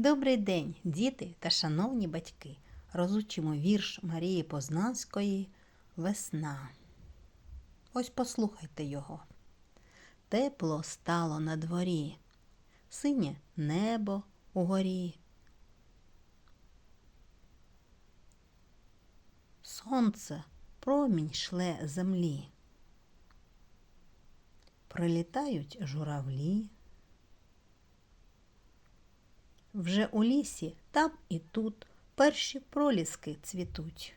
Добрий день, діти та шановні батьки. Розучимо вірш Марії Познанської Весна. Ось послухайте його. Тепло стало на дворі, синє небо угорі. Сонце промінь шле землі. Прилітають журавлі. Вже у лісі там і тут перші проліски цвітуть.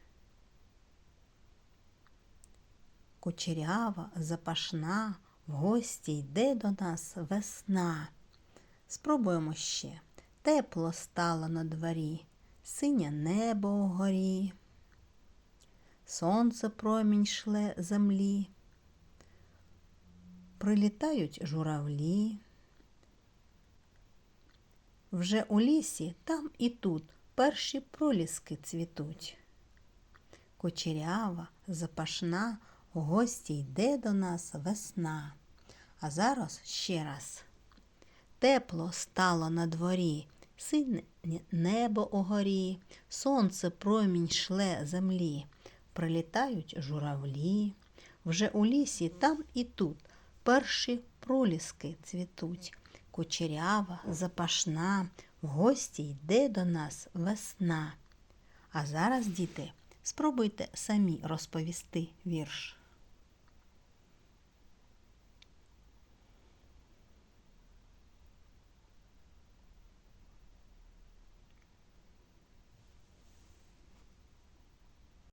Кучерява, запашна, в гості йде до нас весна. Спробуємо ще. Тепло стало на дворі, синє небо угорі. Сонце промінь шле землі. Прилітають журавлі. Вже у лісі там і тут перші проліски цвітуть. Кучерява, запашна, гості йде до нас весна. А зараз ще раз. Тепло стало на дворі, синє небо угорі, сонце промінь шле землі. Прилітають журавлі. Вже у лісі там і тут перші проліски цвітуть. Кучерява, запашна, в гості йде до нас весна. А зараз, діти, спробуйте самі розповісти вірш.